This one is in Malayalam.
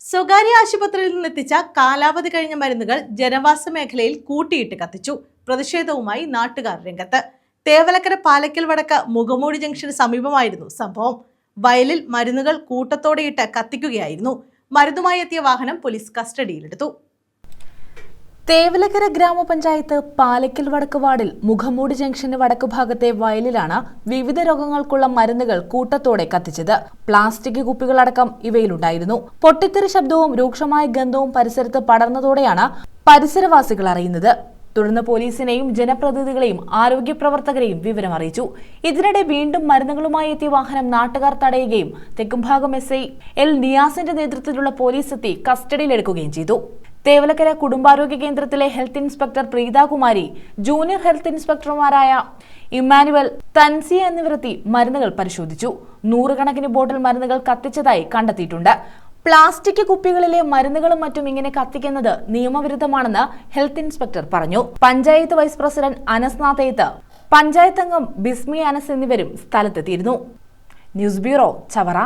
സ്വകാര്യ ആശുപത്രിയിൽ നിന്നെത്തിച്ച കാലാവധി കഴിഞ്ഞ മരുന്നുകൾ ജനവാസ മേഖലയിൽ കൂട്ടിയിട്ട് കത്തിച്ചു. പ്രതിഷേധവുമായി നാട്ടുകാർ രംഗത്ത്. തേവലക്കര പാലക്കൽ വടക്ക് മുഖമൂടി ജംഗ്ഷന് സമീപമായിരുന്നു സംഭവം. വയലിൽ മരുന്നുകൾ കൂട്ടത്തോടെയിട്ട് കത്തിക്കുകയായിരുന്നു. മരുന്നുമായി എത്തിയ വാഹനം പോലീസ് കസ്റ്റഡിയിലെടുത്തു. തേവലക്കര ഗ്രാമപഞ്ചായത്ത് പാലക്കൽ വടക്ക് വാർഡിൽ മുഖമൂടി ജംഗ്ഷന് വടക്ക് ഭാഗത്തെ വയലിലാണ് വിവിധ രോഗങ്ങൾക്കുള്ള മരുന്നുകൾ കൂട്ടത്തോടെ കത്തിച്ചത്. പ്ലാസ്റ്റിക് കുപ്പികളടക്കം ഇവയിലുണ്ടായിരുന്നു. പൊട്ടിത്തെറി ശബ്ദവും രൂക്ഷമായ ഗന്ധവും പരിസരത്ത് പടർന്നതോടെയാണ് പരിസരവാസികൾ അറിയുന്നത്. തുടർന്ന് പോലീസിനെയും ജനപ്രതിനിധികളെയും ആരോഗ്യ പ്രവർത്തകരെയും വിവരം അറിയിച്ചു. ഇതിനിടെ വീണ്ടും മരുന്നുകളുമായി എത്തിയ വാഹനം നാട്ടുകാർ തടയുകയും തെക്കുംഭാഗം എസ് ഐ എൽ നിയാസിന്റെ നേതൃത്വത്തിലുള്ള പോലീസ് എത്തി കസ്റ്റഡിയിലെടുക്കുകയും ചെയ്തു. തേവലക്കര കുടുംബാരോഗ്യ കേന്ദ്രത്തിലെ health inspector Preethakumari junior health ഇൻസ്പെക്ടർമാരായ Emmanuel Thansiya എന്നിവരെത്തി മരുന്നുകൾ പരിശോധിച്ചു. നൂറുകണക്കിന് ബോട്ടിൽ മരുന്നുകൾ കത്തിച്ചതായി കണ്ടെത്തിയിട്ടുണ്ട്. പ്ലാസ്റ്റിക് കുപ്പികളിലെ മരുന്നുകളും മറ്റും ഇങ്ങനെ കത്തിക്കുന്നത് നിയമവിരുദ്ധമാണെന്ന് ഹെൽത്ത് ഇൻസ്പെക്ടർ പറഞ്ഞു. പഞ്ചായത്ത് വൈസ് പ്രസിഡന്റ് അനസ് നാഥയത്ത് പഞ്ചായത്ത് അംഗം ബിസ്മി അനസ് എന്നിവരും സ്ഥലത്തെത്തിയിരുന്നു. News bureau Chavara.